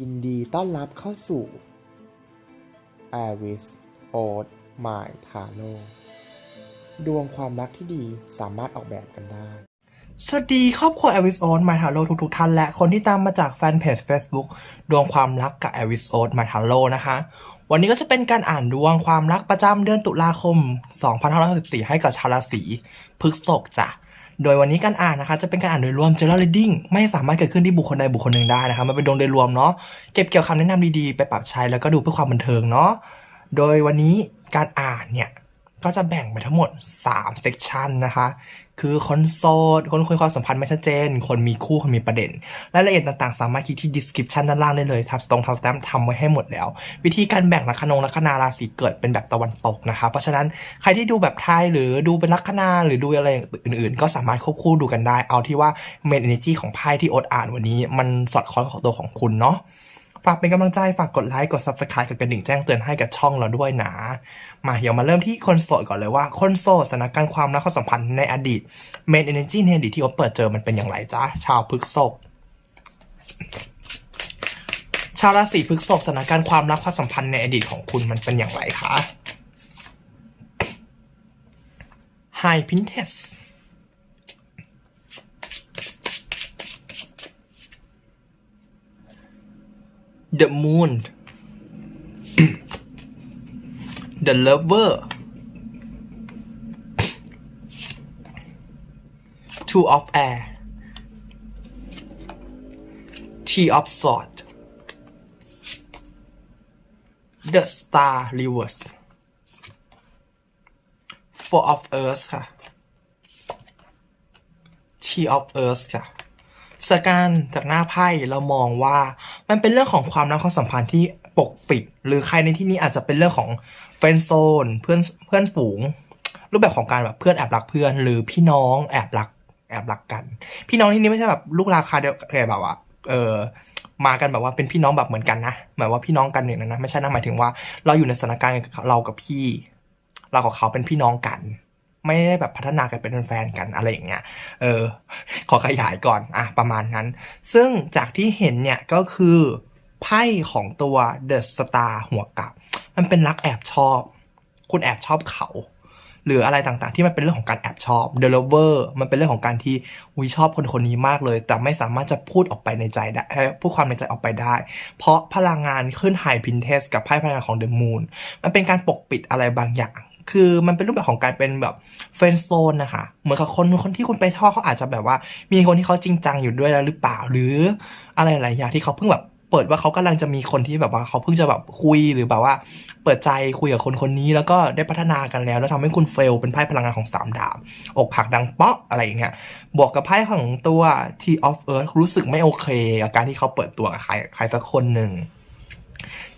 ยินดีต้อนรับเข้าสู่ a r i s o d My Tarot ดวงความรักที่ดีสามารถออกแบบกันได้ สวัสดีครอบครัวแอวิสโอนมาทาโร่ทุกๆท่านและคนที่ตามมาจากแฟนเพจ Facebook ดวงความรักกับแอวิสโอนมาทาโร่นะคะ วันนี้ก็จะเป็นการอ่านดวงความรักประจำเดือนตุลาคม 2564 ให้กับชาวราศีพฤษภจ้ะ โดยวันนี้การอ่านนะคะจะเป็นการอ่านโดยรวม general reading ไม่สามารถเกิดขึ้นที่บุคคลใดบุคคลหนึ่งได้นะคะมันเป็นดวงโดยรวมเนาะเก็บเกี่ยวคำแนะนำดีๆไปปรับใช้แล้วก็ดูเพื่อความบันเทิงเนาะโดยวันนี้การอ่านเนี่ยก็จะแบ่งไปทั้งหมด3เซกชันนะคะ คือคนโสดคนคุยความสัมพันธ์ไม่ชัดเจน คนมีคู่คนมีประเด็นรายละเอียดต่างๆ สามารถคลิกที่ description ด้านล่างได้เลยทับตรงทับแต้มทำไว้ให้หมดแล้ว วิธีการแบ่งลัคนงลัคนาราศีเกิดเป็นแบบตะวันตกนะคะ เพราะฉะนั้นใครที่ดูแบบไทยหรือดูเป็นลัคนาหรือดูอะไรอื่น ๆ ก็สามารถควบคู่ดูกันได้ เอาที่ว่า main energy ของไพ่ที่อดอ่านวันนี้ มันสอดคล้องกับตัวของคุณเนาะ ฝากเป็นกำลังใจ ฝากกดไลค์ กด subscribe กับกระดิ่งแจ้งเตือนให้กับช่องเราด้วยนะ มาเดี๋ยวมาเริ่มที่คนโสดก่อนเลยว่า คนโสดสถานการณ์ความรักความสัมพันธ์ในอดีต main energy ในอดีตที่เขาเปิดเจอมันเป็นอย่างไรจ้าชาวพฤกษภชาวราศีพฤษภสถานการณ์ความรักความสัมพันธ์ในอดีตของคุณมันเป็นอย่างไรคะ High Princess The Moon The Lover Two of Air Tea of Swords The Star Reverse Four of Earth ค่ะ Tea of Earth จ้ะสการจากหน้าไพ่เรามองว่า มันเป็นเรื่องของความรักความสัมพันธ์ที่ปกปิด หรือใครในที่นี้อาจจะเป็นเรื่องของเฟรนด์โซนเพื่อนเพื่อนฝูง รูปแบบของการแบบเพื่อนแอบรักเพื่อน หรือพี่น้องแอบรักแอบรักกัน พี่น้องที่นี้ไม่ใช่แบบลูกราคาเดียวกันแบบว่าเออมากันแบบว่าเป็นพี่น้องแบบเหมือนกันนะหมายว่าพี่น้องกันอย่างนั้นนะไม่ใช่นะหมายถึงว่าเราอยู่ในสถานการณ์เรากับพี่ เรากับเขาเป็นพี่น้องกัน ไม่ได้แบบพัฒนากันเป็นแฟนกันอะไรอย่างเงี้ย เออ ขอขยายก่อน อะ ประมาณนั้น ซึ่งจากที่เห็นเนี่ยก็คือไพ่ของตัวเดอะสตาร์หัวกับ มันเป็นรักแอบชอบ คุณแอบชอบเขา หรืออะไรต่างๆ ที่มันเป็นเรื่องของการแอบชอบ The Lover มันเป็นเรื่องของการที่วิชอบคนคนนี้มากเลย แต่ไม่สามารถจะพูดออกไปในใจได้พูดความในใจออกไปได้ เพราะพลังงานขึ้น High Princess กับไพ่พลังงานของ The Moon มันเป็นการปกปิดอะไรบางอย่าง คือมันเป็นรูปแบบของการเป็นแบบเฟรนด์โซนนะคะ เหมือนกับคนคนที่คุณไปชอบเขาอาจจะแบบว่า มีคนที่เขาจริงจังอยู่ด้วยแล้วหรือเปล่าหรืออะไรหลายอย่างที่เขาเพิ่งแบบเปิดว่าเขากำลังจะมีคนที่แบบว่าเขาเพิ่งจะแบบคุยหรือแบบว่า เปิดใจคุยกับคนคนนี้แล้วก็ได้พัฒนากันแล้ว แล้วทำให้คุณเฟลเป็นไพ่พลังงานของสามดาบอกหักดังเปาะอะไรอย่างเงี้ยบวกกับไพ่ของตัว T of Earth รู้สึกไม่โอเคกับการที่เขาเปิดตัวกับใครใครสักคนหนึ่ง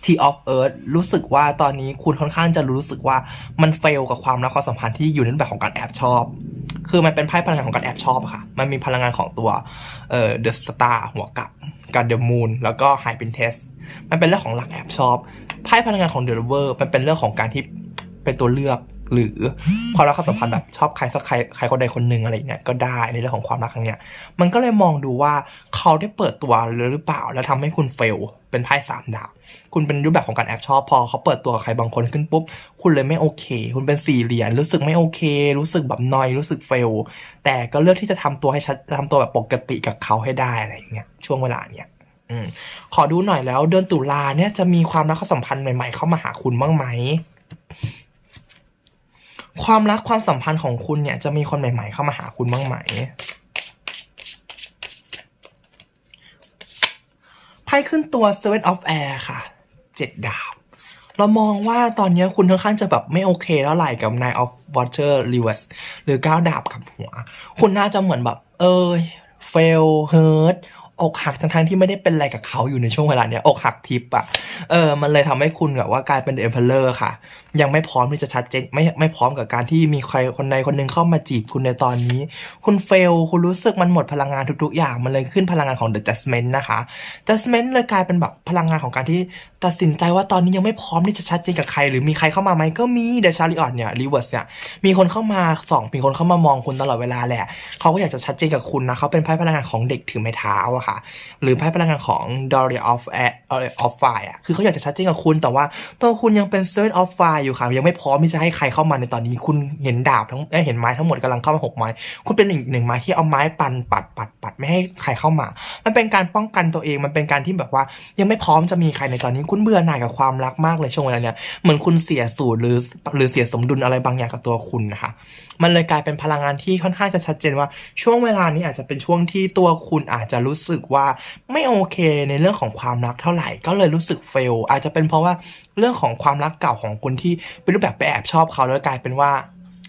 T of Earth รู้สึกว่าตอนนี้คุณค่อนข้างจะรู้สึกว่ามันเฟลกับความรักความสัมพันธ์ที่อยู่ในแบบของการแอบชอบ คือมันเป็นไพ่พลังงานของการแอบชอบอะค่ะ มันมีพลังงานของตัวเอ่อ The Star หัวกับกับ The Moon แล้วก็ High Princess มันเป็นเรื่องของหลักแอบชอบไพ่พลังงานของ The Lover มันเป็นเรื่องของการที่เป็นตัวเลือก หรือความรักความสัมพันธ์แบบชอบใครสักใครใครคนใดคนหนึ่งอะไรอย่างเงี้ยก็ได้ในเรื่องของความรักครั้งเนี้ยมันก็เลยมองดูว่าเขาได้เปิดตัวหรือเปล่า แล้วทำให้คุณเฟลเป็นไพ่สามดาบคุณเป็นรูปแบบของการแอบชอบพอเขาเปิดตัวกับใครบางคนขึ้นปุ๊บคุณเลยไม่โอเค คุณเป็นสี่เหรียญรู้สึกไม่โอเค รู้สึกแบบนอยรู้สึกเฟลแต่ก็เลือกที่จะทำตัวให้ชัดทำตัวแบบปกติกับเขาให้ได้อะไรอย่างเงี้ยช่วงเวลาเนี้ยอืมขอดูหน่อยแล้วเดือนตุลาเนี่ยจะมีความรักความสัมพันธ์ใหม่ๆ เข้ามาหาคุณบ้างไหม ความรักความสัมพันธ์ของคุณเนี่ยจะมีคนใหม่ ๆ เข้ามาหาคุณบ้างไหมไพ่ขึ้นตัว Seven of Air ค่ะเจ็ดดาบ เรามองว่าตอนนี้คุณค่อนข้างจะแบบไม่โอเคแล้วไหร่กับ Nine of Water Reverse หรือก้าดาบกับหัว คุณน่าจะเหมือนแบบ เอ้ย fail hurt อกหักทั้งๆที่ไม่ได้เป็นอะไรกับเขาอยู่ในช่วงเวลาเนี้ยอกหักทิปอะเออมันเลยทำให้คุณแบบว่ากลายเป็นเอ็มเพลเลอร์ค่ะ ยังไม่พร้อมที่จะชัดเจนไม่ไม่พร้อมกับการที่มีใครคนใดคนหนึ่งเข้ามาจีบคุณในตอนนี้ คุณเฟลคุณรู้สึกมันหมดพลังงานทุกๆอย่าง มันเลยขึ้นพลังงานของ The Judgment นะคะ Judgment เลยกลายเป็นแบบพลังงานของการที่ตัดสินใจว่าตอนนี้ยังไม่พร้อมที่จะชัดเจนกับใคร หรือมีใครเข้ามาไหมก็มี The Chariot เนี่ย Reverse เนี่ยมีคนเข้ามาสองมีคนเข้ามามองคุณตลอดเวลาแหละเขาก็อยากจะชัดเจนกับคุณนะเขาเป็นไพ่พลังงานของเด็กถือไม้เท้าอะค่ะ หรือไพ่พลังงานของ Doria of Air of Fire อะคือเขาอยากจะชัดเจนกับคุณ แต่ว่าตัวคุณยังเป็น Seven of Fire อยู่ค่ะ ยังไม่พร้อมที่จะให้ใครเข้ามาในตอนนี้ คุณเห็นดาบทั้งเห็นไม้ทั้งหมดกำลังเข้ามาหกไม้ คุณเป็นอีกหนึ่งไม้ที่เอาไม้ปันปัดปัดปัดไม่ให้ใครเข้ามา มันเป็นการป้องกันตัวเอง มันเป็นการที่แบบว่า ยังไม่พร้อมจะมีใครในตอนนี้ คุณเบื่อหน่ายกับความรักมากเลยช่วงเวลาเนี้ย เหมือนคุณเสียสูตรหรือหรือเสียสมดุลอะไรบางอย่างกับตัวคุณนะคะ มันเลยกลายเป็นพลังงานที่ค่อนข้างจะชัดเจนว่าช่วงเวลานี้อาจจะเป็นช่วงที่ตัวคุณอาจจะรู้สึกว่าไม่โอเคในเรื่องของความรักเท่าไหร่ ก็เลยรู้สึกเฟลอาจจะเป็นเพราะว่าเรื่องของความรักเก่าของคุณที่เป็นรูปแบบไปแอบชอบเขาแล้วกลายเป็นว่า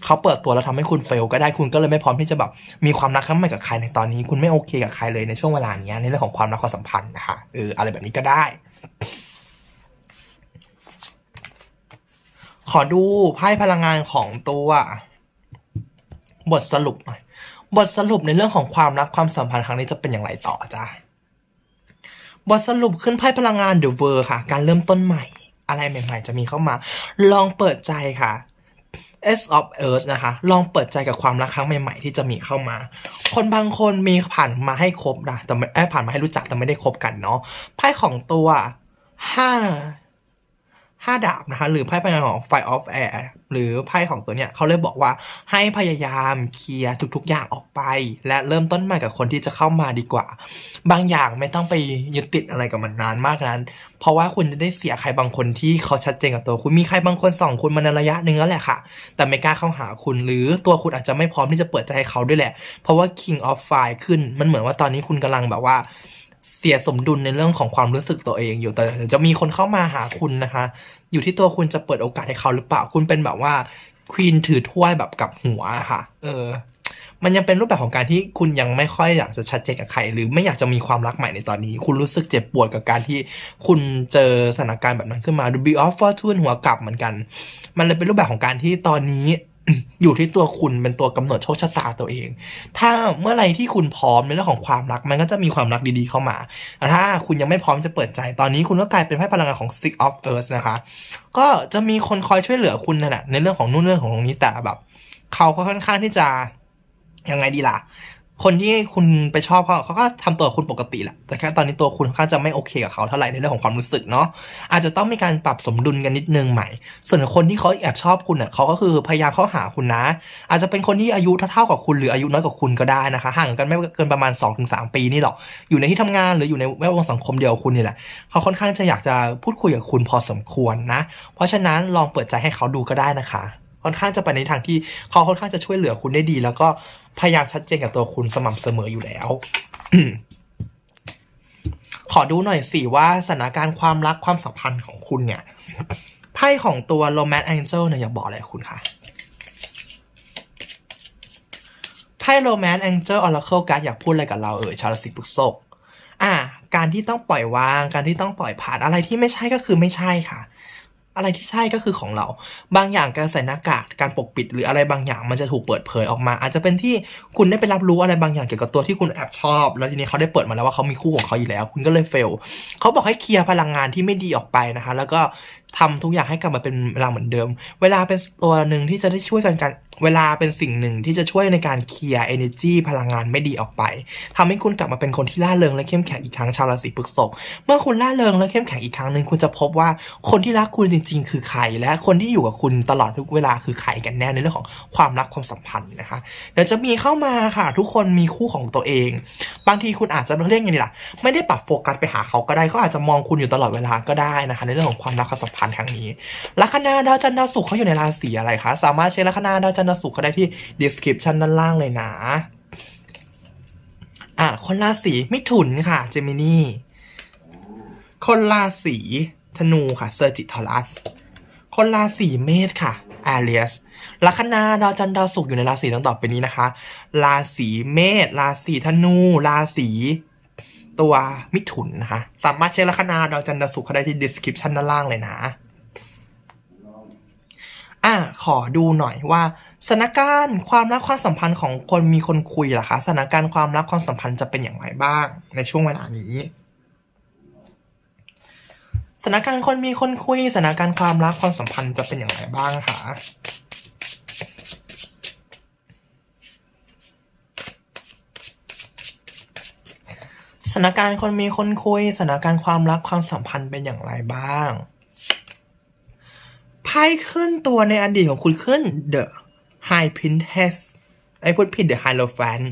เขาเปิดตัวแล้วทำให้คุณเฟลก็ได้คุณก็เลยไม่พร้อมที่จะแบบมีความรักครั้งใหม่กับใครในตอนนี้ คุณไม่โอเคกับใครเลยในช่วงเวลานี้ในเรื่องของความรักความสัมพันธ์นะคะเอออะไรแบบนี้ก็ได้ ขอดูไพ่พลังงานของตัว บทสรุปหน่อย บทสรุปในเรื่องของความรักความสัมพันธ์ครั้งนี้จะเป็นอย่างไรต่อจ้าบทสรุปขึ้นไพ่พลังงาน The World ค่ะ การเริ่มต้นใหม่ อะไรใหม่ ๆ จะมีเข้ามา ลองเปิดใจค่ะ S of Earth นะคะ ลองเปิดใจกับความรักครั้งใหม่ ๆ ที่จะมีเข้ามา คนบางคนมีผ่านมาให้คบนะแต่ไม่ผ่านมาให้รู้จักแต่ไม่ได้คบกันเนาะไพ่ของตัวห้า ห้าดาบนะคะหรือไพ่พลังงานของ Fire of Air หรือไพ่ของตัวเนี้ยเขาเลยบอกว่าให้พยายามเคลียร์ทุกๆอย่างออกไป และเริ่มต้นใหม่กับคนที่จะเข้ามาดีกว่า บางอย่างไม่ต้องไปยึดติดอะไรกับมันนานมากนั้น เพราะว่าคุณจะได้เสียใครบางคนที่เขาชัดเจนกับตัวคุณมีใครบางคนส่องคุณมาในระยะหนึ่งแล้วแหละค่ะ แต่ไม่กล้าเข้าหาคุณหรือตัวคุณอาจจะไม่พร้อมที่จะเปิดใจให้เขาด้วยแหละ เพราะว่า King of Fire ขึ้นมันเหมือนว่าตอนนี้คุณกำลังแบบว่า เสียสมดุลในเรื่องของความรู้สึกตัวเองอยู่แต่จะมีคนเข้ามาหาคุณนะคะ อยู่ที่ตัวคุณจะเปิดโอกาสให้เขาหรือเปล่าคุณเป็นแบบว่าควีนถือถ้วยแบบกับหัวะค่ะ เออ มันยังเป็นรูปแบบของการที่คุณยังไม่ค่อยอยากจะชัดเจนกับใคร หรือไม่อยากจะมีความรักใหม่ในตอนนี้ คุณรู้สึกเจ็บปวดกับการที่คุณเจอสถานการณ์แบบนั้นขึ้นมา The Be of Fortune หัวกลับเหมือนกัน มันเลยเป็นรูปแบบของการที่ตอนนี้ อยู่ที่ตัวคุณเป็นตัวกำหนดโชคชะตาตัวเอง ถ้าเมื่อไรที่คุณพร้อมในเรื่องของความรักมันก็จะมีความรักดีๆเข้ามาแต่ถ้าคุณยังไม่พร้อมจะเปิดใจตอนนี้คุณก็กลายเป็นไพ่พลังงานของ Six of Earth นะคะ ก็จะมีคนคอยช่วยเหลือคุณนั่นแหละในเรื่องของนู่นเรื่องของตรงนี้แต่แบบ เขาก็ค่อนข้างที่จะยังไงดีล่ะ คนที่คุณไปชอบเขาเขาก็ทำตัวคุณปกติแหละแต่แค่ตอนนี้ตัวคุณค่อนข้างจะไม่โอเคกับเขาเท่าไหร่ในเรื่องของความรู้สึกเนาะอาจจะต้องมีการปรับสมดุลกันนิดนึงใหม่ ส่วนคนที่เขาแอบชอบคุณเน่ะเขาก็คือพยายามเข้าหาคุณนะ อาจจะเป็นคนที่อายุเท่าๆกับคุณหรืออายุน้อยกว่าคุณก็ได้นะคะห่างกันไม่เกินประมาณ 2-3 ปีนี่หรอกอยู่ในที่ทำงานหรืออยู่ในแวดวงสังคมเดียวกับคุณนี่แหละเขาค่อนข้างจะอยากจะพูดคุยกับคุณพอสมควรนะ เพราะฉะนั้นลองเปิดใจให้เขาดูก็ได้นะคะค่อนข้างจะไปในทางที่เขาค่อนข้างจะช่วยเหลือคุณได้ดี แล้วก็ พยายามชัดเจนกับตัวคุณสม่ำเสมออยู่แล้ว ขอดูหน่อยสิว่าสถานการณ์ความรักความสัมพันธ์ของคุณเนี่ยไพ่ของตัว Romance Angel เนี่ยอยากบอกอะไรคุณคะไพ่ Romance Angel Oracle Card อยากพูดอะไรกับเราเอ่ยชาวราศีพฤษภอะการที่ต้องปล่อยวาง การที่ต้องปล่อยผ่านอะไรที่ไม่ใช่ก็คือไม่ใช่ค่ะ อะไรที่ใช่ก็คือของเรา บางอย่างการใส่หน้ากากการปกปิด หรืออะไรบางอย่างมันจะถูกเปิดเผยออกมา อาจจะเป็นที่คุณได้ไปรับรู้อะไรบางอย่างเกี่ยวกับตัวที่คุณแอบชอบ แล้วทีนี้เขาได้เปิดมาแล้วว่าเขามีคู่ของเขาอยู่แล้ว คุณก็เลยเฟลเขาบอกให้เคลียร์พลังงานที่ไม่ดีออกไปนะคะ แล้วก็ทำทุกอย่างให้กลับมาเป็นเวลาเหมือนเดิม เวลาเป็นตัวหนึ่งที่จะได้ช่วยกันกันเวลาเป็นสิ่งหนึ่งที่จะช่วยในการเคลียร์ energy พลังงานไม่ดีออกไปทำให้คุณกลับมาเป็นคนที่ล่าเริงและเข้มแข็งอีกครั้งชาวราศีพฤษภเมื่อคุณล่าเริงและเข้มแข็งอีกครั้งหนึ่งคุณจะพบว่าคนที่รักคุณจริง ๆ คือใคร และคนที่อยู่กับคุณตลอดทุกเวลาคือใครกันแน่ในเรื่องของความรักความสัมพันธ์นะคะเดี๋ยวจะมีเข้ามาค่ะ ทุกคนมีคู่ของตัวเอง บางทีคุณอาจจะเรียกไงดีล่ะไม่ได้ปรับโฟกัสไปหาเขาก็ได้เขาอาจจะมองคุณอยู่ตลอดเวลาก็ได้นะคะ ในเรื่องของความรักความสัมพันธ์ครั้งนี้ลัคนาดาวจันทร์ดาวศุกร์เขาอยู่ในราศีอะไรคะสามารถเช็คลัคนาดาวจันทร์ดาวศุกร์ก็ได้ที่ description ด้านล่างเลยนะอะคนราศีมิถุนค่ะเจมินี่คนราศีธนูค่ะเซอร์จิทอรัสคนราศีเมษค่ะแอเรียสลัคนาดาวจันทร์ดาวศุกร์อยู่ในราศีดังต่อไปนี้นะคะ ราศีเมษราศีธนู ราศี ตัวมิถุนนะคะ สามารถเช็คลัคนาดาวจันทร์ดาวศุกร์เขได้ที่ description ด้านล่างเลยนะ อะขอดูหน่อยว่าสถานการณ์ความรักความสัมพันธ์ของคนมีคนคุยล่ะคะสถานการณ์ความรักความสัมพันธ์จะเป็นอย่างไรบ้าง ในช่วงเวลานี้สถานการณ์คนมีคนคุยสถานการณ์ความรักความสัมพันธ์จะเป็นอย่างไรบ้างคะ สถานการณ์คนมีคนคุยสถานการณ์ความรักความสัมพันธ์เป็นอย่างไรบ้างไพ่ขึ้นตัวในอดีตของคุณขึ้น The High Princess ไอ้พูดผิด The Hierophant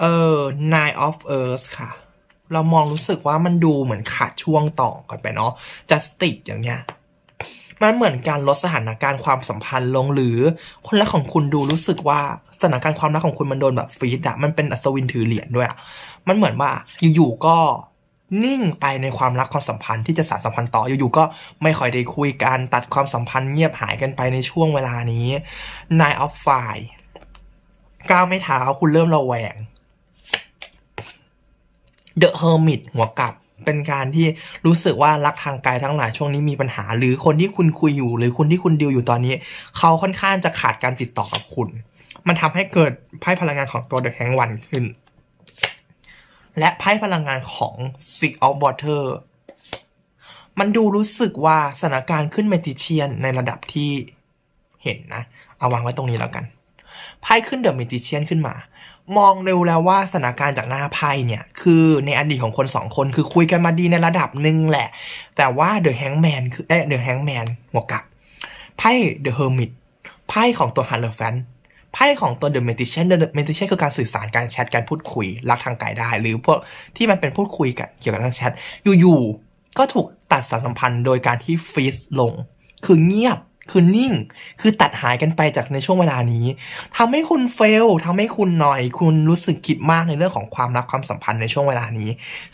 เออ Nine of earth ค่ะ เรามองรู้สึกว่ามันดูเหมือนขาดช่วงต่อกันไปเนาะ Justice อย่างเงี้ย มันเหมือนการลดสถานการณ์ความสัมพันธ์ลงหรือ คนรักของคุณดูรู้สึกว่าสถานการณ์ความรักของคุณมันโดนแบบฟีดอะมันเป็นอัศวินถือเหรียญด้วยอะมันเหมือนว่าอยู่ๆก็นิ่งไปในความรักความสัมพันธ์ที่จะสานสัมพันธ์ต่ออยู่ๆก็ไม่ค่อยได้คุยกันตัดความสัมพันธ์เงียบหายกันไปในช่วงเวลานี้ Nine of Fire ก้าวไม่เท้าคุณเริ่มระแวง The Hermit หัวกลับ เป็นการที่รู้สึกว่ารักทางกายทั้งหลายช่วงนี้มีปัญหา หรือคนที่คุณคุยอยู่ หรือคนที่คุณดิวอยู่ตอนนี้ เขาค่อนข้างจะขาดการติดต่อกับคุณ มันทำให้เกิดไพ่พลังงานของตัว The Hanged One ขึ้น และไพ่พลังงานของ Six of Water มันดูรู้สึกว่าสถานการณ์ขึ้นเมติเชียนในระดับที่เห็นนะ เอาวางไว้ตรงนี้แล้วกันไพ่ขึ้นเดอะเมติเชียนขึ้นมา มองเร็วแล้วว่าสถานการณ์จากหน้าไพ่เนี่ยคือในอดีตของคนสองคนคือคุยกันมาดีในระดับหนึ่งแหละ แต่ว่าเดอะแฮงแมนคือเอ๊ะเดอะแฮงแมนหัวกลับไพ่เดอะเฮอร์มิตไพ่ของตัวฮันเลอร์แฟนไพ่ของตัวเดอะเมติเชนเดอะเมติเชนคือการสื่อสารการแชทการพูดคุยรักทางกายได้ หรือพวกที่มันเป็นพูดคุยกันเกี่ยวกับทางแชทอยู่ๆก็ถูกตัดสารสัมพันธ์โดยการที่ฟรีซลง คือเงียบ คือนิ่ง คือตัดหายกันไปจากในช่วงเวลานี้ทำให้คุณเฟลทำให้คุณหน่อย คุณรู้สึกคิดมากในเรื่องของความรักความสัมพันธ์ในช่วงเวลานี้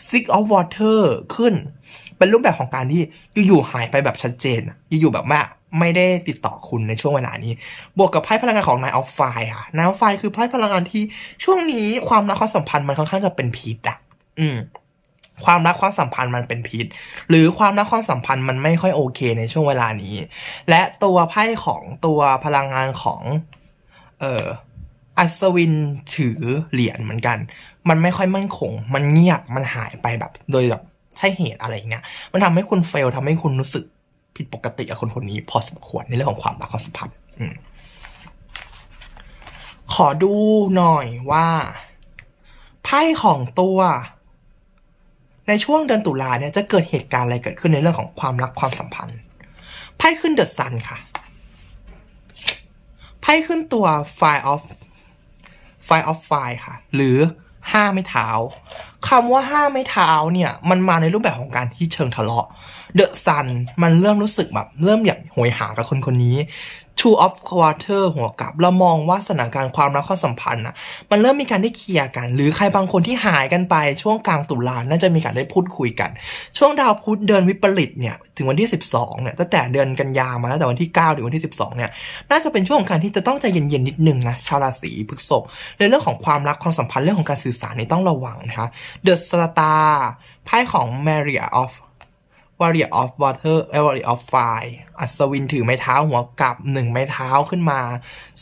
Six of Water ขึ้น เป็นรูปแบบของการที่อยู่ๆหายไปแบบชัดเจน อยู่ๆแบบว่าไม่ได้ติดต่อคุณในช่วงเวลานี้ บวกกับไพ่พลังงานของ Nine of Fire ค่ะ Nine of Fire คือไพ่พลังงานที่ช่วงนี้ความรักความสัมพันธ์มันค่อนข้างจะเป็นพิษอะอืม ความรักความสัมพันธ์มันเป็นพิษ หรือความรักความสัมพันธ์มันไม่ค่อยโอเคในช่วงเวลานี้ และตัวไพ่ของตัวพลังงานของเอ่ออัศวินถือเหรียญเหมือนกัน มันไม่ค่อยมั่นคง มันเงียบ มันหายไปแบบ โดยแบบใช่เหตุอะไรเงี้ย มันทำให้คุณเฟลทำให้คุณรู้สึกผิดปกติกับคนคนนี้ พอสมควรในเรื่องของความรักความสัมพันธ์ขอดูหน่อยว่าไพ่ของตัว ในช่วงเดือนตุลาเนี่ยจะเกิดเหตุการณ์อะไรเกิดขึ้นในเรื่องของความรักความสัมพันธ์ไพ่ขึ้นเดอะซันค่ะไพ่ขึ้นตัว Fire of Fire of Fire ค่ะ หรือห้าไม้เท้าคำว่าห้าไม้เท้าเนี่ย มันมาในรูปแบบของการที่เชิงทะเลาะ เดอะซันมันเริ่มรู้สึกแบบเริ่มอยากโหยหากับคนคนนี้ Two of Quarter หัวกับเรามองว่าสถานการณ์ความรักความสัมพันธ์อะมันเริ่มมีการได้เคลียร์กัน หรือใครบางคนที่หายกันไปช่วงกลางตุลาน่าจะมีการได้พูดคุยกัน ช่วงดาวพุธเดินวิปริตเนี่ยถึงวันที่ 12เนี่ยตั้งแต่เดือนกันยามาตั้งแต่วันที่9ถึงวันที่ 12เนี่ยน่าจะเป็นช่วงของการที่จะต้องใจเย็นๆนิดนึงนะชาวราศีพฤษภในเรื่องของความรักความสัมพันธ์เรื่องของการสื่อสารนี่ต้องระวังนะคะ The Star ไพ่ของ Maria of Warrior of Water เอ่อ Warrior of Fire อัศวินถือไม้เท้าหัวกลับหนึ่งไม้เท้าขึ้นมา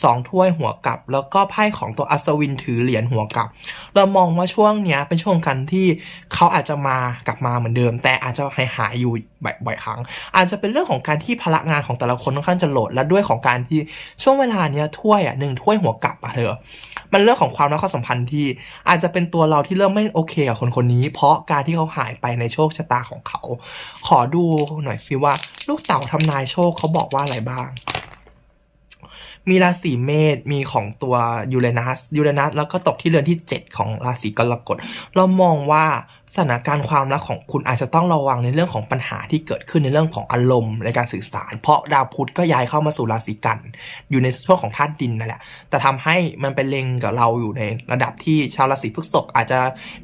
สองถ้วยหัวกลับ แล้วก็ไพ่ของตัวอัศวินถือเหรียญหัวกลับ เรามองว่าช่วงเนี้ยเป็นช่วงกันที่เขาอาจจะมากลับมาเหมือนเดิม แต่อาจจะหายหายอยู่บ่อยๆครั้ง อาจจะเป็นเรื่องของการที่พลังงานของแต่ละคนค่อนข้างจะโหลดและด้วยของการที่ช่วงเวลาเนี้ยถ้วยอะหนึ่งถ้วยหัวกลับอะเธอ มันเรื่องของความรักความสัมพันธ์ที่ อาจจะเป็นตัวเราที่เริ่มไม่โอเคกับคนคนนี้ เพราะการที่เขาหายไปในโชคชะตาของเขา ขอดูหน่อยสิว่า ลูกเต่าทำนายโชคเขาบอกว่าอะไรบ้าง มีราศีเมษมีของตัวยูเรนัสยูเรนัสแล้วก็ตกที่เรือนที่ 7 ของราศีกรกฎเรามองว่า สถานการณ์ความรักของคุณอาจจะต้องระวังในเรื่องของปัญหาที่เกิดขึ้นในเรื่องของอารมณ์ในการสื่อสาร เพราะดาวพุธก็ย้ายเข้ามาสู่ราศีกัน อยู่ในช่วงของธาตุดินนั่นแหละ แต่ทำให้มันเป็นเล็งกับเราอยู่ในระดับที่ชาวราศีพฤษภอาจจะ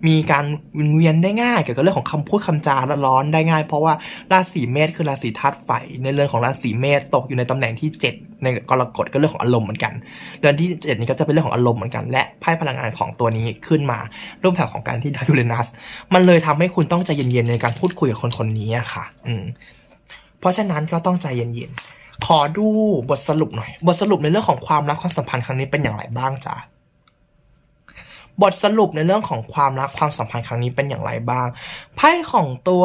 มีการวินเวียนได้ง่าย เกี่ยวกับเรื่องของคำพูดคำจาละร้อนได้ง่าย เพราะว่าราศีเมษคือราศีธาตุไฟในเรื่องของราศีเมษตกอยู่ในตำแหน่งที่ 7 ในกรกฎก็เรื่องของอารมณ์เหมือนกันเดือนที่7นี้ก็จะเป็นเรื่องของอารมณ์เหมือนกัน และไพ่พลังงานของตัวนี้ขึ้นมารูปแบบของการที่ดาวยูเรนัสมันเลยทำให้คุณต้องใจเย็นๆในการพูดคุยกับคนคนนี้อะค่ะอืมเพราะฉะนั้นก็ต้องใจเย็นๆขอดูบทสรุปหน่อย บทสรุปในเรื่องของความรักความสัมพันธ์ครั้งนี้เป็นอย่างไรบ้างจ๊ะบทสรุปในเรื่องของความรักความสัมพันธ์ครั้งนี้เป็นอย่างไรบ้าง ไพ่ของตัว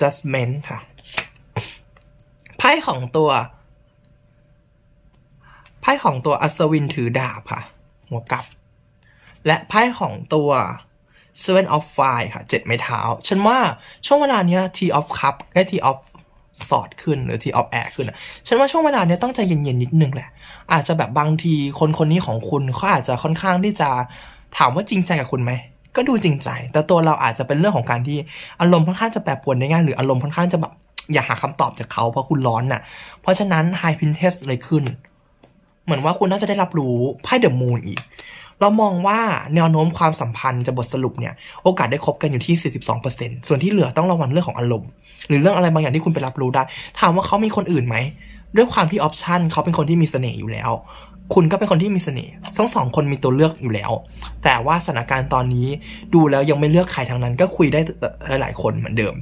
judgment ค่ะ ไพ่ของตัว ไพ่ของตัวอัศวินถือดาบค่ะ หัวกลับ และไพ่ของตัว Seven of f i ค่ะเจ็ดไม้เท้า ฉันว่าช่วงเวลาเนี้ย T of Cup และ T of สอดขึ้นหรือ T of Air ขึ้นอะฉันว่าช่วงเวลาเนี้ยต้องใจเย็นๆนิดนึงแหละ อาจจะแบบบางทีคนคนนี้ของคุณเขาอาจจะค่อนข้างที่จะถามว่าจริงใจกับคุณไหม ก็ดูจริงใจ แต่ตัวเราอาจจะเป็นเรื่องของการที่อารมณ์ค่อนข้างจะแปรปรวนได้ง่ายหรืออารมณ์ค่อนข้างจะแบบ อยากหาคำตอบจากเขาเพราะคุณร้อนน่ะ เพราะฉะนั้น High Pinterest เลยขึ้น เหมือนว่าคุณน่าจะได้รับรู้ไพ่เดอะมูนอีก เรามองว่าแนวโน้มความสัมพันธ์จะบทสรุปเนี่ย โอกาสได้คบกันอยู่ที่ 42%ส่วนที่เหลือต้องระวังเรื่องของอารมณ์ หรือเรื่องอะไรบางอย่างที่คุณไปรับรู้ได้ ถามว่าเขามีคนอื่นไหมด้วยความที่ออปชันเขาเป็นคนที่มีเสน่ห์อยู่แล้ว คุณก็เป็นคนที่มีเสน่ห์ทั้งสองคนมีตัวเลือกอยู่แล้ว แต่ว่าสถานการณ์ตอนนี้ดูแล้วยังไม่เลือกใครทั้งนั้น ก็คุยได้หลายๆคนเหมือนเดิม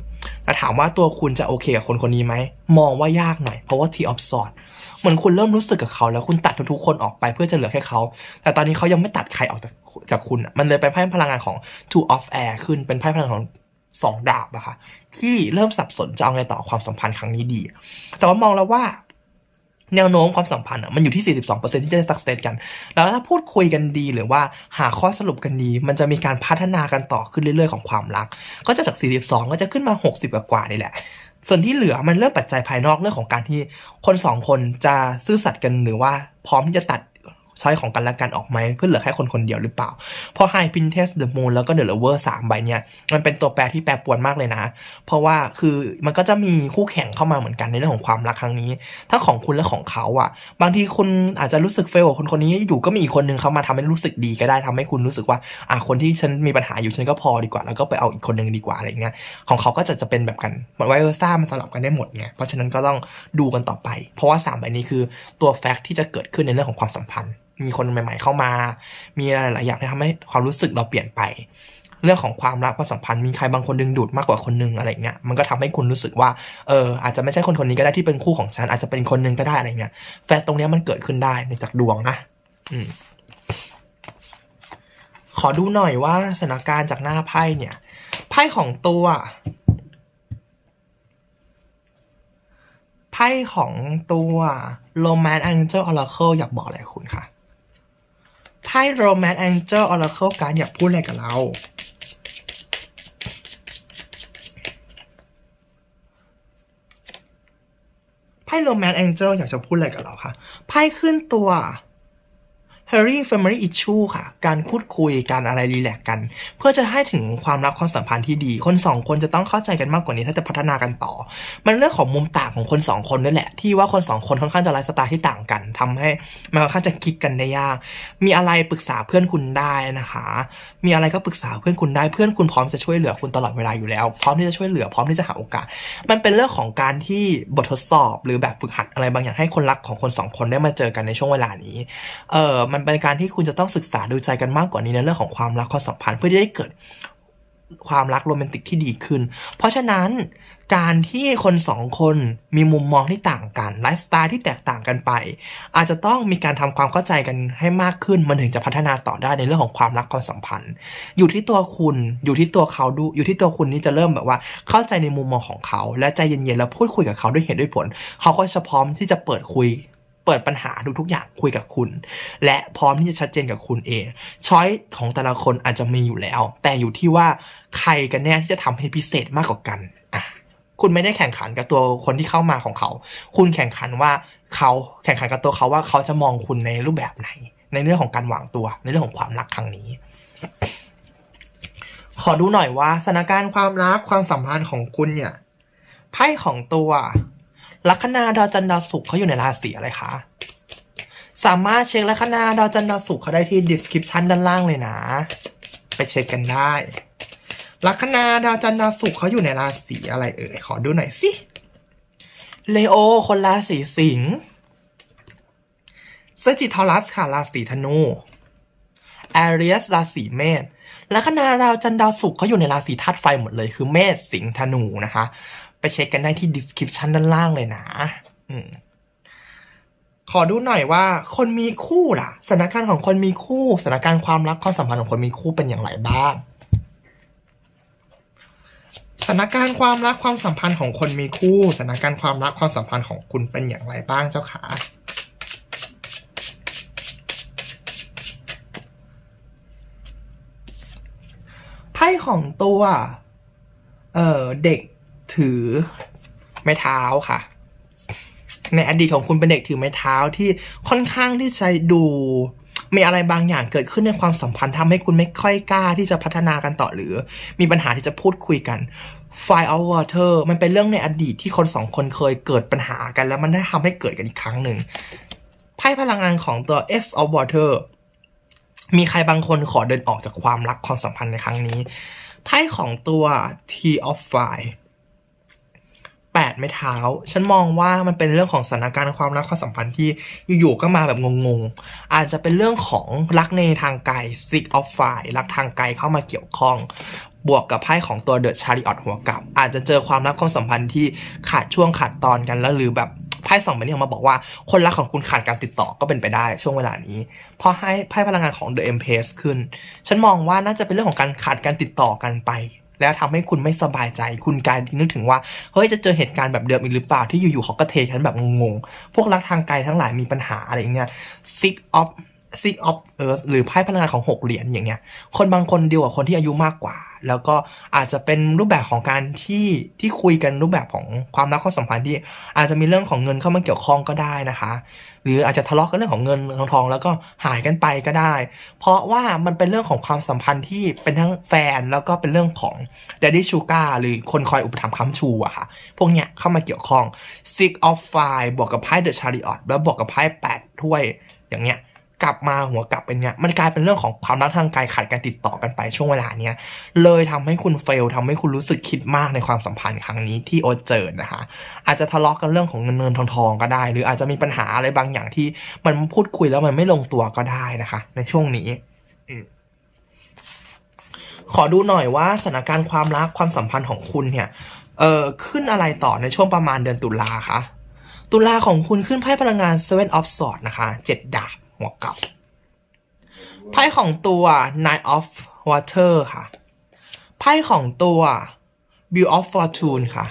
แต่ถามว่าตัวคุณจะโอเคกับคนคนนี้ไหม มองว่ายากหน่อย เพราะว่า T of Swords เหมือนคุณเริ่มรู้สึกกับเขา แล้วคุณตัดทุกๆคนออกไปเพื่อจะเหลือแค่เขา แต่ตอนนี้เขายังไม่ตัดใครออกจากจากคุณ มันเลยเป็นไพ่พลังงานของ two of air ขึ้นเป็นไพ่พลังของสองดาบอะค่ะที่เริ่มสับสนจะเอาไงต่อความสัมพันธ์ครั้งนี้ดี แต่ว่ามองแล้วว่า แนวโน้มความสัมพันธ์มันอยู่ที่ 42%ที่จะได้สักเซสกัน แล้วถ้าพูดคุยกันดีหรือว่าหาข้อสรุปกันดี มันจะมีการพัฒนากันต่อขึ้นเรื่อยๆ ของความรัก ก็จะจาก 42 ก็จะขึ้นมา 60 กว่าๆนี่แหละ ส่วนที่เหลือมันเริ่มปัจจัยภายนอกเรื่องของการที่คนสองคนจะซื่อสัตย์กันหรือว่าพร้อมที่จะตัด ใช้ของกันและกันออกไหมเพื่อเหลือแค่คนคนเดียวหรือเปล่าพอ High Pinterest The Moon แล้วก็ The Lover สามใบเนี่ย มันเป็นตัวแปรที่แปรปรวนมากเลยนะ เพราะว่าคือมันก็จะมีคู่แข่งเข้ามาเหมือนกันในเรื่องของความรักครั้งนี้ทั้งของคุณและของเขาอะ บางทีคุณอาจจะรู้สึกเฟลคนคนนี้อยู่ก็มีอีกคนนึงเข้ามาทำให้รู้สึกดีก็ได้ทำให้คุณรู้สึกว่าอะคนที่ฉันมีปัญหาอยู่ฉันก็พอดีกว่า แล้วก็ไปเอาอีกคนนึงดีกว่าอะไรเงี้ยของเขาก็จะจะเป็นแบบกันไวเวอร์ซ่ามันสลับกันได้หมดไงเพราะฉะนั้นก็ต้องดูกันต่อไป เพราะว่าสามใบนี้คือตัวแฟกต์ที่จะเกิดขึ้นในเรื่องของความสัมพันธ์ มีคนใหม่ ๆ เข้ามา มีอะไรหลายอย่างที่ทำให้ความรู้สึกเราเปลี่ยนไป เรื่องของความรักความสัมพันธ์มีใครบางคนดึงดูดมากกว่าคนนึงอะไรเงี้ยมันก็ทำให้คุณรู้สึกว่าเอออาจจะไม่ใช่คนคนนี้ก็ได้ที่เป็นคู่ของฉันอาจจะเป็นคนนึงก็ได้อะไรเงี้ยแฟกต์ตรงเนี้ยมันเกิดขึ้นได้ในจากดวงนะอืมขอดูหน่อยว่าสถานการณ์จากหน้าไพ่เนี่ยไพ่ของตัวไพ่ของตัว Roman Angel Oracle อยากบอกอะไรคุณค่ะ ไพ่ Romance Angel Oracle การอยากพูดอะไรกับเรา ไพ่ Romance Angel อยากจะพูดอะไรกับเราค่ะไพ่ขึ้นตัว Harry Family Issue ค่ะ การพูดคุยการอะไรรีแลกซ์กัน เพื่อจะให้ถึงความรักความสัมพันธ์ที่ดี คนสองคนจะต้องเข้าใจกันมากกว่านี้ถ้าจะพัฒนากันต่อ มันเรื่องของมุมต่างของคนสองคนนั่นแหละ ที่ว่าคนสองคนค่อนข้างจะไลฟ์สไตล์ที่ต่างกันทำให้มันค่อนข้างจะคลิกกันได้ยาก มีอะไรปรึกษาเพื่อนคุณได้นะคะ มีอะไรก็ปรึกษาเพื่อนคุณได้ เพื่อนคุณพร้อมจะช่วยเหลือคุณตลอดเวลาอยู่แล้ว พร้อมที่จะช่วยเหลือ พร้อมที่จะหาโอกาส มันเป็นเรื่องของการที่บททดสอบ หรือแบบฝึกหัดอะไรบางอย่างให้คนรักของคนสองคนได้มาเจอกันในช่วงเวลานี้ เออมันเป็นการที่คุณจะต้องศึกษาดูใจกันมากกว่านี้ในเรื่องของความรักความสัมพันธ์เพื่อที่จะได้เกิดความรักโรแมนติกที่ดีขึ้น เพราะฉะนั้นการที่คนสองคนมีมุมมองที่ต่างกันไลฟ์สไตล์ที่แตกต่างกันไป อาจจะต้องมีการทำความเข้าใจกันให้มากขึ้น มันถึงจะพัฒนาต่อได้ในเรื่องของความรักความสัมพันธ์ อยู่ที่ตัวคุณอยู่ที่ตัวเขาดูอยู่ที่ตัวคุณนี่จะเริ่มแบบว่าเข้าใจในมุมมองของเขา และใจเย็นๆแล้วพูดคุยกับเขาด้วยเหตุด้วยผล เขาก็จะพร้อมที่จะเปิดคุย เปิดปัญหาทุกๆอย่างคุยกับคุณ และพร้อมที่จะชัดเจนกับคุณเองช้อยของแต่ละคนอาจจะมีอยู่แล้ว แต่อยู่ที่ว่าใครกันแน่ที่จะทำให้พิเศษมากกว่ากันอะคุณไม่ได้แข่งขันกับตัวคนที่เข้ามาของเขา คุณแข่งขันว่าเขาแข่งขันกับตัวเขาว่าเขาจะมองคุณในรูปแบบไหน ในเรื่องของการวางตัว ในเรื่องของความรักครั้งนี้ ขอดูหน่อยว่าสถานการณ์ความรักความสัมพันธ์ของคุณเนี่ยไพ่ของตัว ลัคนาดาวจันทร์ดาวศุกร์เขาอยู่ในราศีอะไรคะสามารถเช็คลัคนาดาวจันทร์ดาวศุกร์เขาได้ที่ description ด้านล่างเลยนะ ไปเช็คกันได้ลัคนาดาวจันทร์ดาวศุกร์เขาอยู่ในราศีอะไรเอ่ยขอดูหน่อยสิเลโอคนราศีสิงห์เซจิทอรัสค่ะราศีธนูแอเรียสราศีเมษลัคนาดาวจันทร์ดาวศุกร์เขาอยู่ในราศีธาตุไฟหมดเลยคือเมษสิงห์ธนูนะคะ ไปเช็คกันได้ที่ description ด้านล่างเลยนะอืมขอดูหน่อยว่า คนมีคู่ล่ะสถานการณ์ของคนมีคู่สถานการณ์ความรักความสัมพันธ์ของคนมีคู่เป็นอย่างไรบ้างสถานการณ์ความรักความสัมพันธ์ของคนมีคู่สถานการณ์ความรักความสัมพันธ์ของคุณเป็นอย่างไรบ้างเจ้าขาไพ่ของตัว เอ่อเด็ก ถือไม้เท้าค่ะ ในอดีตของคุณเป็นเด็กถือไม้เท้าที่ค่อนข้างที่จะดูมีอะไรบางอย่างเกิดขึ้นในความสัมพันธ์ทำให้คุณไม่ค่อยกล้าที่จะพัฒนากันต่อหรือ มีปัญหาที่จะพูดคุยกัน Fire of Water มันเป็นเรื่องในอดีตที่คนสองคนเคยเกิดปัญหากัน แล้วมันได้ทำให้เกิดกันอีกครั้งหนึ่งไพ่พลังงานของตัว S of Water มีใครบางคนขอเดินออกจากความรักความสัมพันธ์ในครั้งนี้ไพ่ของตัว T of Fire แปดไม้เท้า ฉันมองว่ามันเป็นเรื่องของสถานการณ์ความรักความสัมพันธ์ที่อยู่ๆก็มาแบบงงๆ อาจจะเป็นเรื่องของรักในทางไกล Six of Fire รักทางไกลเข้ามาเกี่ยวข้อง บวกกับไพ่ของตัว The Chariot หัวกลับ อาจจะเจอความรักความสัมพันธ์ที่ขาดช่วงขาดตอนกันแล้วหรือแบบไพ่สองใบนี้ออกมาบอกว่าคนรักของคุณขาดการติดต่อก็เป็นไปได้ช่วงเวลานี้พราะให้ไพ่พลังงานของ The Empress ขึ้น ฉันมองว่าน่าจะเป็นเรื่องของการขาดการติดต่อกันไป แล้วทำให้คุณไม่สบายใจ คุณกลายนึกถึงว่า เฮ้ย จะเจอเหตุการณ์แบบเดิมอีกหรือเปล่า ที่อยู่ๆเขาก็เทฉันแบบงงๆ พวกรักทางไกลทั้งหลายมีปัญหาอะไรอย่างเงี้ย Six of Six of Earth หรือไพ่พลังงานของหกเหรียญอย่างเงี้ย คนบางคนเดียวกับคนที่อายุมากกว่า แล้วก็อาจจะเป็นรูปแบบของการที่ที่คุยกันรูปแบบของความรักความสัมพันธ์ที่อาจจะมีเรื่องของเงินเข้ามาเกี่ยวข้องก็ได้นะคะ หรืออาจจะทะเลาะกันเรื่องของเงินทองทอง แล้วก็หายกันไปก็ได้ เพราะว่ามันเป็นเรื่องของความสัมพันธ์ที่เป็นทั้งแฟนแล้วก็เป็นเรื่องของ Daddy Sugar หรือคนคอยอุปถัมภ์ค้ำชูอะค่ะ พวกเนี้ยเข้ามาเกี่ยวข้อง Six of Fire บวกกับไพ่ The Chariot แล้วบวกกับไพ่แปดถ้วยอย่างเงี้ย กลับมาหัวกลับเป็นเนี้ยมันกลายเป็นเรื่องของความรักทางกายขาดการติดต่อกันไปช่วงเวลาเนี้ยเลยทำให้คุณเฟลทำให้คุณรู้สึกคิดมากในความสัมพันธ์ครั้งนี้ที่โอตเจอนะคะ อาจจะทะเลาะกันเรื่องของเงินเงินทองทองก็ได้ หรืออาจจะมีปัญหาอะไรบางอย่างที่มันพูดคุยแล้วมันไม่ลงตัวก็ได้นะคะ ในช่วงนี้อืมขอดูหน่อยว่าสถานการณ์ความรักความสัมพันธ์ของคุณเนี่ยเอ่อขึ้นอะไรต่อในช่วงประมาณเดือนตุลาคะตุลาของคุณขึ้นไพ่พลังงาน Seven of Swords นะคะเจ็ดดาบ หัวกลับ ไพ่ของตัว Nine of Water ค่ะ ไพ่ของตัว View of Fortune ค่ะ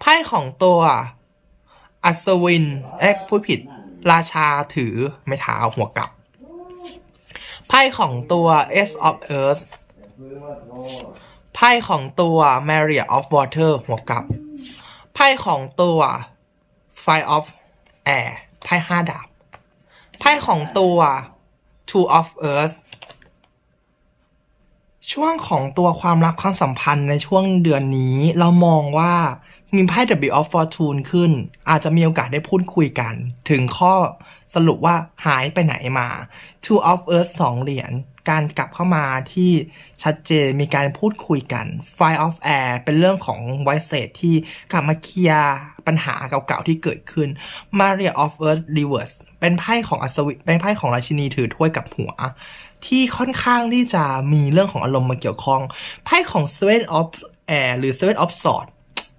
ไพ่ของตัว อัศวิน เอ๊ะพูดผิด ราชาถือไม้เท้าหัวกลับ ไพ่ของตัว S of Earth ไพ่ของตัว Maria of Water หัวกลับ ไพ่ของตัว Five of Air ไพ่ห้าดาบ ไพ่ของตัว Two of Earth ช่วงของตัวความรักความสัมพันธ์ในช่วงเดือนนี้ เรามองว่า มีไพ่ W of Fortune ขึ้น อาจจะมีโอกาสได้พูดคุยกัน ถึงข้อสรุปว่าหายไปไหนมา Two of Earth สองเหรียญการกลับเข้ามาที่ชัดเจนมีการพูดคุยกัน Fire of Air เป็นเรื่องของไวเซตที่กลับมาเคลียร์ปัญหาเก่าๆที่เกิดขึ้น Maria of Earth Reverse เป็นไพ่ของอัศวินเป็นไพ่ของราชินีถือถ้วยกับหัว ที่ค่อนข้างที่จะมีเรื่องของอารมณ์มาเกี่ยวข้อง ไพ่ของ Seven of Air หรือ Seven of Swords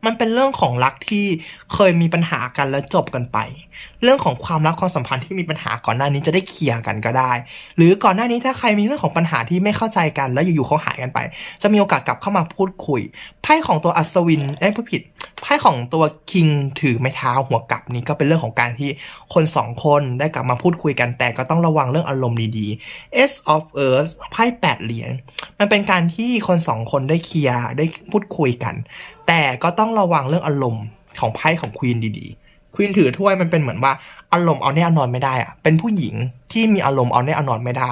มันเป็นเรื่องของรักที่เคยมีปัญหากันแล้วจบกันไป เรื่องของความรักความสัมพันธ์ที่มีปัญหาก่อนหน้านี้จะได้เคลียร์กันก็ได้ หรือก่อนหน้านี้ถ้าใครมีเรื่องของปัญหาที่ไม่เข้าใจกัน แล้วอยู่ๆเขาหายกันไป จะมีโอกาสกลับเข้ามาพูดคุยไพ่ของตัวอัศวินได้ผู้ผิดไพ่ของตัวคิงถือไม้เท้าหัวกลับนี้ก็เป็นเรื่องของการที่คนสองคนได้กลับมาพูดคุยกันแต่ก็ต้องระวังเรื่องอารมณ์ดีๆ S of Earth ไพ่แปดเหรียญมันเป็นการที่คนสองคนได้เคลียร์ได้พูดคุยกัน แต่ก็ต้องระวังเรื่องอารมณ์ของไพ่ของควีนดีๆ ควีนถือถ้วยมันเป็นเหมือนว่าอารมณ์เอาแน่เอานอนไม่ได้อะเป็นผู้หญิงที่มีอารมณ์เอาแน่เอานอนไม่ได้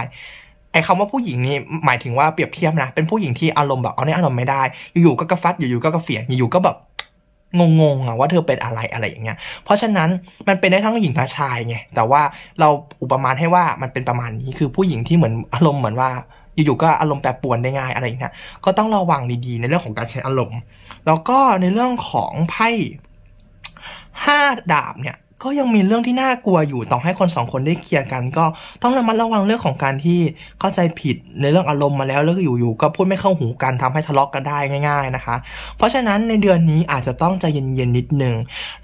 ไอ้คำว่าผู้หญิงนี่หมายถึงว่าเปรียบเทียบนะเป็นผู้หญิงที่อารมณ์แบบเอาแน่เอานอนไม่ได้ อยู่ๆก็กระฟัดอยู่ๆก็กระเฟียดอยู่ๆก็แบบงงๆอะว่าเธอเป็นอะไรอะไรอย่างเงี้ย เพราะฉะนั้นมันเป็นได้ทั้งหญิงและชายไง แต่ว่าเราอุปมาให้ว่ามันเป็นประมาณนี้คือผู้หญิงที่เหมือนอารมณ์เหมือนว่าอยู่ๆก็อารมณ์แปรปรวนได้ง่ายอะไรอย่างเงี้ย ก็ต้องระวังดีๆในเรื่องของการใช้อารมณ์ แล้วก็ในเรื่องของไพ่ ห้าดาบเนี่ยก็ยังมีเรื่องที่น่ากลัวอยู่ต้องให้คนสองคนได้เคลียร์กัน ก็ต้องระมัดระวังเรื่องของการที่เข้าใจผิดในเรื่องอารมณ์มาแล้วแล้วก็อยู่ๆก็พูดไม่เข้าหูกันทำให้ทะเลาะกันได้ง่าย ๆนะคะ เพราะฉะนั้นในเดือนนี้อาจจะต้องใจเย็นๆนิดนึง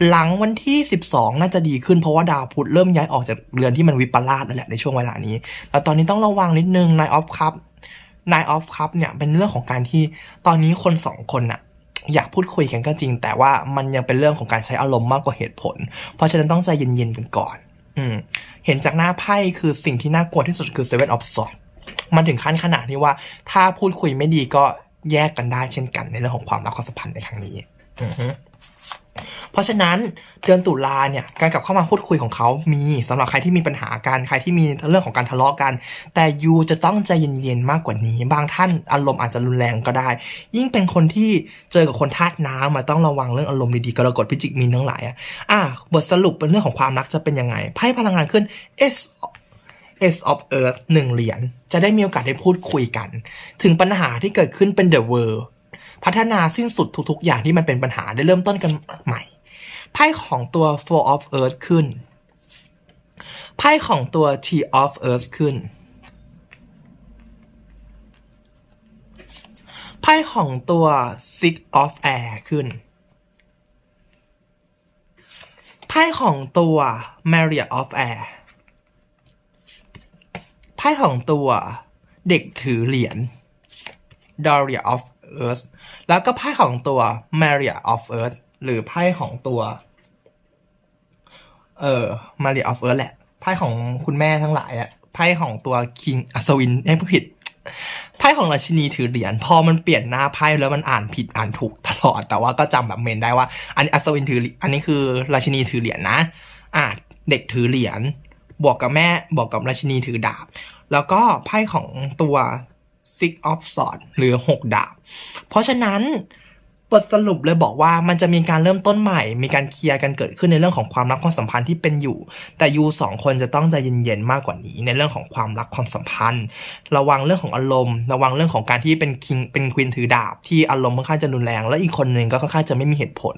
หลังวันที่ 12 น่าจะดีขึ้นเพราะว่าดาวพุธเริ่มย้ายออกจากเรือนที่มันวิปลาสนั่นแหละในช่วงเวลานี้ แต่ตอนนี้ต้องระวังนิดนึง Nine of Cup Nine of Cup เนี่ยเป็นเรื่องของการที่ตอนนี้คนสองคนน่ะ อยากพูดคุยกันก็จริง แต่ว่ามันยังเป็นเรื่องของการใช้อารมณ์มากกว่าเหตุผล เพราะฉะนั้นต้องใจเย็นๆกันก่อน อืม เห็นจากหน้าไพ่คือสิ่งที่น่ากลัวที่สุดคือ Seven of s w o r d มันถึงขั้นขนาดที่ว่า ถ้าพูดคุยไม่ดีก็แยกกันได้เช่นกันในเรื่องของความรักความสัมพันธ์ในครั้งนี้ อือ เพราะฉะนั้นเดือนตุลาเนี่ยการกลับเข้ามาพูดคุยของเขามีสำหรับใครที่มีปัญหากันใครที่มีเรื่องของการทะเลาะกัน แต่ยูจะต้องใจเย็นๆมากกว่านี้ บางท่านอารมณ์อาจจะรุนแรงก็ได้ ยิ่งเป็นคนที่เจอกับคนธาตุน้ำมาต้องระวังเรื่องอารมณ์ดีๆกรกฎพิจิกมีนทั้งหลายอะอะบทสรุปเป็นเรื่องของความรักจะเป็นยังไงไพ่พลังงานขึ้น S S of Earth หนึ่งเหรียญจะได้มีโอกาสได้พูดคุยกัน ถึงปัญหาที่เกิดขึ้นเป็น The World พัฒนาสิ้นสุดทุกๆ อย่างที่มันเป็นปัญหาได้เริ่มต้นกันใหม่ ไพ่ของตัว Four of Earth ขึ้น ไพ่ของตัว T of Earth ขึ้น ไพ่ของตัว Six of Air ขึ้น ไพ่ของตัว Marriott of Air ไพ่ของตัวเด็กถือเหรียญ Daria of Earth แล้วก็ไพ่ของตัว Maria of Earth หรือไพ่ของตัว เอ่อ Maria of Earth แหละ ไพ่ของคุณแม่ทั้งหลายอะไพ่ของตัว King อัศวินให้ผิด ไพ่ของราชินีถือเหรียญพอมันเปลี่ยนหน้าไพ่แล้วมันอ่านผิดอ่านถูกตลอด แต่ว่าก็จำแบบเมนได้ว่า อันนี้อัศวินถือ อันนี้คือราชินีถือเหรียญนะ อ่าเด็กถือเหรียญบวกกับแม่บวกกับราชินีถือดาบ แล้วก็ไพ่ของตัว Six of Swords หรือ 6 ดาบ เพราะฉะนั้น บทสรุปเลยบอกว่ามันจะมีการเริ่มต้นใหม่ มีการเคลียร์กันเกิดขึ้นในเรื่องของความรักความสัมพันธ์ที่เป็นอยู่ แต่ยูสองคนจะต้องใจเย็นๆมากกว่านี้ ในเรื่องของความรักความสัมพันธ์ ระวังเรื่องของอารมณ์ ระวังเรื่องของการที่เป็นคิงเป็นควีนถือดาบที่อารมณ์ค่อนข้างจะรุนแรง และอีกคนหนึ่งก็ค่อนข้างจะไม่มีเหตุผล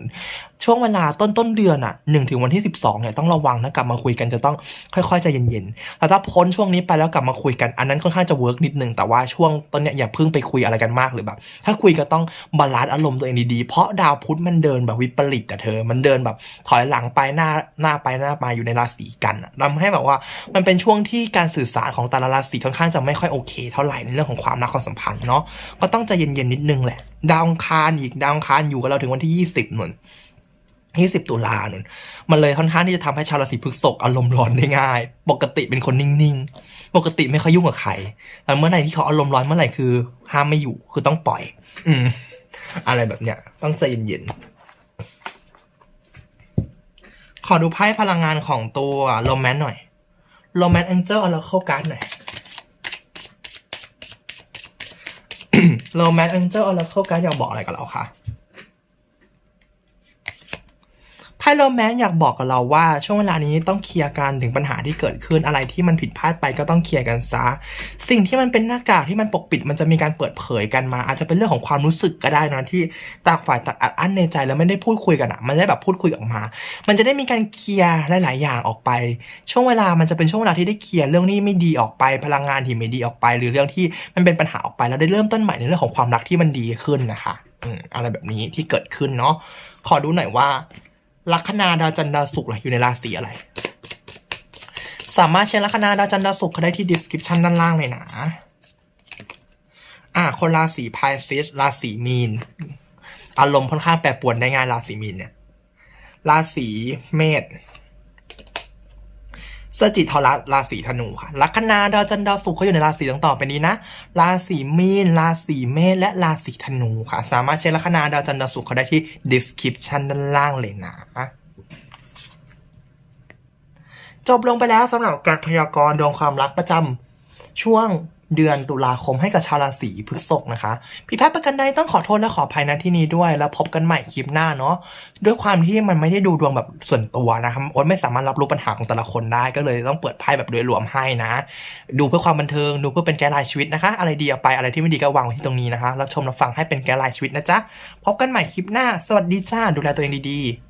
ช่วงเวลาต้นต้นเดือนอะหนึ่งถึงวันที่ 12เนี่ยต้องระวังนะกลับมาคุยกันจะต้องค่อยๆใจเย็นๆแต่ถ้าพ้นช่วงนี้ไปแล้วกลับมาคุยกันอันนั้นค่อนข้างจะเวิร์กนิดนึงแต่ว่าช่วงต้นเนี้ยอย่าเพิ่งไปคุยอะไรกันมากหรือแบบถ้าคุยก็ต้องบาลานซ์อารมณ์ตัวเองดีๆ เพราะดาวพุธมันเดินแบบวิปริตอะเธอ มันเดินแบบถอยหลังไปหน้าหน้าไปหน้ามาอยู่ในราศีกันทำให้แบบว่า มันเป็นช่วงที่การสื่อสารของแต่ละราศีค่อนข้างจะไม่ค่อยโอเค เท่าไหร่ในเรื่องของความรักความสัมพันธ์เนาะ ก็ต้องใจเย็นๆนิดนึงแหละ ดาวองคารอีกดาวองคารอยู่กับเราถึงวันที่ยี่สิบหนุนยี่สิบตุลาเนี่ยมันเลยค่อนข้างที่จะทำให้ชาวราศีพฤษภอารมณ์ร้อนได้ง่าย ปกติเป็นคนนิ่งๆ ปกติไม่ค่อยยุ่งกับใคร แต่เมื่อไหร่ที่เขาอารมณ์ร้อนเมื่อไหร่คือ ห้ามไม่อยู่ คือต้องปล่อย อืม อะไรแบบเนี้ย ต้องใจเย็นๆ ขอดูไพ่พลังงานของตัวโรแมนหน่อยโรแมนแองเจิลเอาเราเข้าการ์ดหน่อยโรแมนแองเจิลเอาเราเข้าการ์ดอยากบอกอะไรกับเราคะ ไพ่โรแมนต์อยากบอกกับเราว่า ช่วงเวลานี้ต้องเคลียร์กันถึงปัญหาที่เกิดขึ้นอะไรที่มันผิดพลาดไปก็ต้องเคลียร์กันซะ สิ่งที่มันเป็นหน้ากากที่มันปกปิดมันจะมีการเปิดเผยกันมา อาจจะเป็นเรื่องของความรู้สึกก็ได้นะที่ต่างฝ่ายต่างอัดอั้นในใจแล้วไม่ได้พูดคุยกันอะ มันได้แบบพูดคุยออกมา มันจะได้มีการเคลียร์หลาย ๆ อย่างออกไป ช่วงเวลามันจะเป็นช่วงเวลาที่ได้เคลียร์เรื่องที่ไม่ดีออกไป พลังงานที่ไม่ดีออกไป หรือเรื่องที่มันเป็นปัญหาออกไปแล้วได้เริ่มต้นใหม่ในเรื่องของความรักที่มันดีขึ้นนะคะอะไรแบบนี้ที่เกิดขึ้นเนาะขอดูหน่อยว่า ลัคนาดาวจันทร์ดาวศุกร์ล่ะอยู่ในราศีอะไร สามารถเช็คลัคนาดาวจันทร์ดาวศุกร์เขาได้ที่ description ด้านล่างเลยนะอ่าคนราศีพายซิสราศีมีน อารมณ์ค่อนข้างแปรปรวนได้ง่ายราศีมีนเนี่ย ราศีเมษ สจิทรัสราศีธนูค่ะ ลัคนาดาวจันทร์ดาวศุกร์เขาอยู่ในราศีต่างต่อไปนี้นะ ราศีมีน ราศีเมษ และราศีธนูค่ะ สามารถเช็คลัคนาดาวจันทร์ดาวศุกร์เขาได้ที่ description ด้านล่างเลยนะจบลงไปแล้วสำหรับการพยากรณ์ดวงความรักประจำช่วง เดือนตุลาคมให้กับชาวราศีพฤษภนะคะพี่แพทย์ประกันใดต้องขอโทษและขออภัยนะที่นี้ด้วย แล้วพบกันใหม่คลิปหน้าเนาะด้วยความที่มันไม่ได้ดูดวงแบบส่วนตัวนะครับโอ๊ตไม่สามารถรับรู้ปัญหาของแต่ละคนได้ก็เลยต้องเปิดไพ่แบบโดยรวมให้นะ ดูเพื่อความบันเทิงดูเพื่อเป็นแกด์ไลน์ชีวิตนะคะ อะไรดีเอาไปอะไรที่ไม่ดีก็วางไว้ที่ตรงนี้นะคะแล้วชมรับฟังให้เป็นแกด์ไลน์ชีวิตนะจ๊ะพบกันใหม่คลิปหน้า สวัสดีจ้าดูแลตัวเองดีๆ